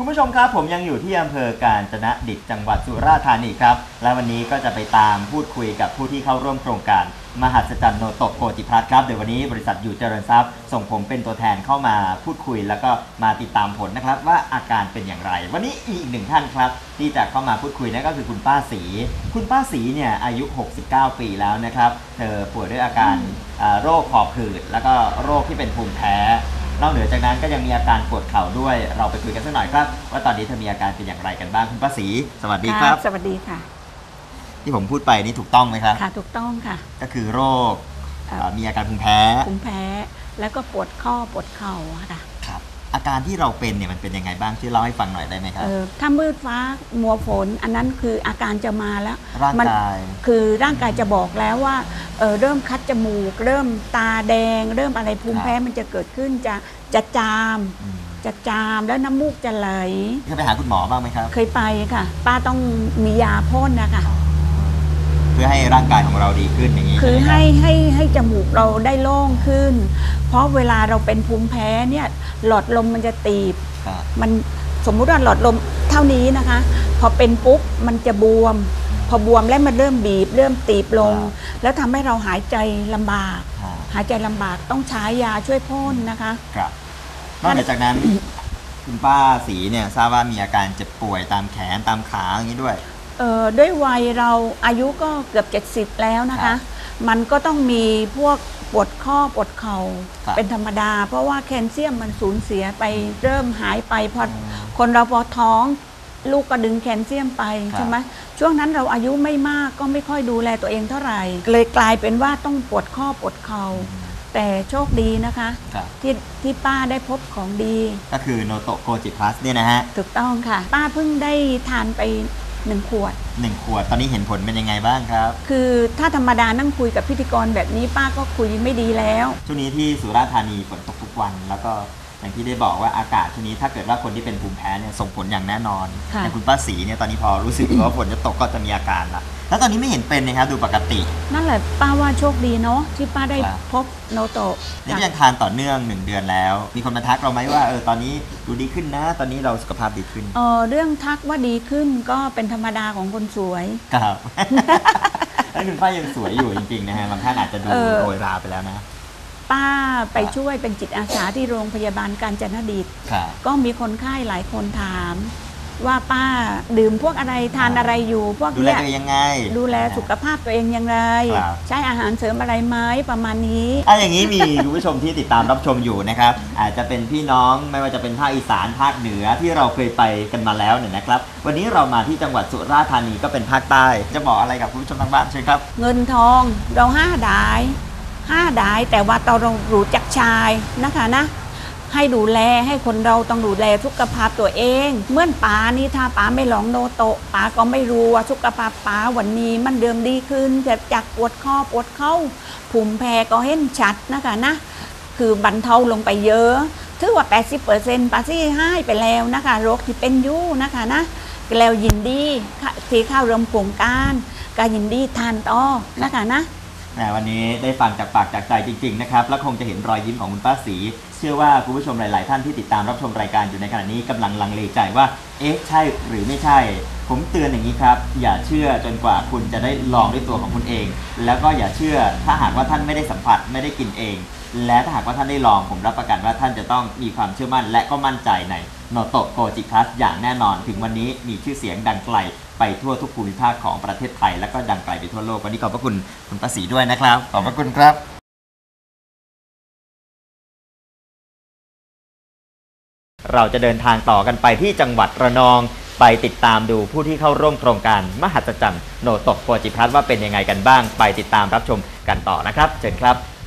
คุณผู้ชมครับผมยังอยู่ที่อำเภอกาญจนะดิตจังหวัดสุราษฎร์ธานีครับ และวันนี้ก็จะไปตามพูดคุยกับผู้ที่เข้าร่วมโครงการ มหัศจรรย์โนโตะโกจิพลัสครับเดี๋ยววันนี้บริษัทอยู่เจริญทรัพย์ส่งผมเป็นตัวแทนเข้ามาพูดคุย แล้วก็มาติดตามผลนะครับ ว่าอาการเป็นอย่างไร วันนี้อีกหนึ่งท่านครับ ที่จะเข้ามาพูดคุยนั่นก็คือคุณป้าสี คุณป้าสีเนี่ยอายุ 69 ปีแล้วนะครับ เธอป่วยด้วยอาการโรคหอบหืดแล้วก็โรคที่เป็นภูมิแพ้ นอกเหนือจากนั้นก็ยังมีอาการปวดเข่าด้วย เราไปคุยกันสักหน่อยครับ ว่าตอนนี้เธอมีอาการเป็นอย่างไรกันบ้างคุณป้าศรีสวัสดีครับ สวัสดีค่ะ ที่ผมพูดไปนี่ถูกต้องไหมครับค่ะถูกต้องค่ะ ก็คือโรคครับเอ่อมีอาการภูมิแพ้ภูมิแพ้ แล้วก็ปวดข้อปวดเข่าอะค่ะครับ อาการที่เราเป็นเนี่ยมันเป็นยังไงบ้างช่วยเล่าให้ฟังหน่อยได้ไหมครับ เออถ้ามืดฟ้ามัวฝน อันนั้นคืออาการจะมาแล้วร่างมันกาย คือร่างกายจะบอกแล้วว่าเออเริ่มคัดจมูก เริ่มตาแดง เริ่มอะไรภูมิแพ้มันจะเกิดขึ้นจะจะจาม อืมจะจามแล้วน้ำมูกจะไหล เคยไปหาคุณหมอบ้างไหมครับ เคยไปค่ะ ป้าต้องมียาพ่นนะคะเพื่อให้ร่างกายของเราดีขึ้นอย่างนี้คือช่ไมรับให้ให้ให้จมูกเราได้โล่งขึ้น เพราะเวลาเราเป็นภูมิแพ้เนี่ยหลอดลมมันจะตีบครับมันสมมุติว่าหลอดลมเท่านี้นะคะ พอเป็นปุ๊บมันจะบวม พอบวมแล้วมันเริ่มบีบ เริ่มตีบลง แล้วทำให้เราหายใจลำบากครับหายใจลำบากต้องใช้ยาช่วยพ่นนะคะครับนอกเหนือจากนั้นคุณป้าสีเนี่ยทราบว่ามีอาการเจ็บป่วยตามแขนตามขาอย่างนี้ด้วย เอ่อด้วยวัยเราอายุก็เกือบ 70 แล้วนะครัคะ บมันก็ต้องมีพวกปวดข้อปวดเข่าครับเป็นธรรมดา เพราะว่าแคลเซียมมันสูญเสียไปเริ่มหายไปพออมคนเราพอท้องลูกก็ดึงแคลเซียมไปครับ ใช่ไหมช่วงนั้นเราอายุไม่มากก็ไม่ค่อยดูแลตัวเองเท่าไหร่ เลยกลายเป็นว่าต้องปวดข้อปวดเข่าแต่โชคดีนะคะ ครับที่ที่ป้าได้พบของดี ก็คือโนโตะโกจิพลัสเนี่ยนะฮะ ถูกต้องค่ะ ป้าเพิ่งได้ทานไป หนึ่งขวด หนึ่งขวดตอนนี้เห็นผลเป็นยังไงบ้างครับคือถ้าธรรมดานั่งคุยกับพิธีกรแบบนี้ป้าก็คุยไม่ดีแล้ว ช่วงนี้ที่สุราษฎร์ธานีฝนตกทุกวัน แล้วก็อย่างที่ได้บอกว่าอากาศช่วงนี้ถ้าเกิดว่าคนที่เป็นภูมิแพ้เนี่ยส่งผลอย่างแน่นอนค่ะ อย่างคุณป้าสีเนี่ยตอนนี้พอรู้สึกว่าฝนจะตกก็จะมีอาการละ แล้วตอนนี้ไม่เห็นเป็นนะครับดูปกติ นั่นแหละป้าว่าโชคดีเนาะที่ป้าได้ครับ พบโนโตะนี่ก็ยังทานต่อเนื่องหนึ่งเดือนแล้ว มีคนมาทักเราไหมว่าเออตอนนี้ดูดีขึ้นนะ ตอนนี้เราสุขภาพดีขึ้น เออเรื่องทักว่าดีขึ้นก็เป็นธรรมดาของคนสวย ครับ แล้วคุณป้ายังสวยอยู่จริงๆนะฮะบางท่านอาจจะดูเออ โรยราไปแล้วนะ ป้าไปครับ ช่วยเป็นจิตอาสาที่โรงพยาบาลกาญจนดิต ครับ ก็มีคนไข้หลายคนถาม ว่าป้าดื่มพวกอะไรทานอะไรอยู่ พวกดูแลเนี้ยตัวเองยังไง ดูแลสุขภาพตัวเองอย่างไร ครับ ใช้อาหารเสริมอะไรไหมประมาณนี้ อะอย่างนี้มี คุณผู้ชมที่ติดตามรับชมอยู่นะครับ อาจจะเป็นพี่น้องไม่ว่าจะเป็นภาคอีสานภาคเหนือที่เราเคยไปกันมาแล้วเนี่ยนะครับ วันนี้เรามาที่จังหวัดสุราษฎร์ธานีก็เป็นภาคใต้ จะบอกอะไรกับคุณผู้ชมทางบ้านเชิญครับ เงินทองเราห้าดายห้าดายแต่ว่าเรารู้จักชายนะคะนะ ให้ดูแลให้คนเราต้องดูแลสุขภาพตัวเอง เมื่อป๋านี่ถ้าป๋าไม่ลองโนโตะป๋าก็ไม่รู้ว่าสุขภาพป๋าวันนี้มันเดิมดีขึ้นแต่จากปวดข้อปวดเข่าภูมิแพ้ก็เห็นชัดนะคะนะ คือบรรเทาลงไปเยอะถือว่า 80%ปาซี่ให้ไปแล้วนะคะโรคที่เป็นอยู่นะคะนะแล้วยินดีที่เข้าร่วมโครงการก็ยินดีทานต่อนะคะนะ แหมวันนี้ได้ฟังจากปากจากใจจริงๆนะครับ แล้วคงจะเห็นรอยยิ้มของคุณป้าสี เชื่อว่าคุณผู้ชมหลาย ๆ ท่านที่ติดตามรับชมรายการอยู่ในขณะนี้กำลังลังเลใจว่า เอ๊ะ ใช่หรือไม่ใช่ ผมเตือนอย่างนี้ครับ อย่าเชื่อจนกว่าคุณจะได้ลองด้วยตัวของคุณเอง แล้วก็อย่าเชื่อถ้าหากว่าท่านไม่ได้สัมผัสไม่ได้กินเอง และถ้าหากว่าท่านได้ลองผมรับประกันว่าท่านจะต้องมีความเชื่อมั่น และก็มั่นใจในโนโตโกจิพลัสอย่างแน่นอน ถึงวันนี้มีชื่อเสียงดังไกลไปทั่วทุกภูมิภาคของประเทศไทย และก็ดังไกลไปทั่วโลกวันนี้ขอบพระคุณคุณป้าศรีด้วยนะครับ ขอบพระคุณครับเราจะเดินทางต่อกันไปที่จังหวัดระนอง ไปติดตามดูผู้ที่เข้าร่วมโครงการมหัศจรรย์โนโตโกจิพลัสว่าเป็นยังไงกันบ้าง ไปติดตามรับชมกันต่อนะครับ เชิญครับ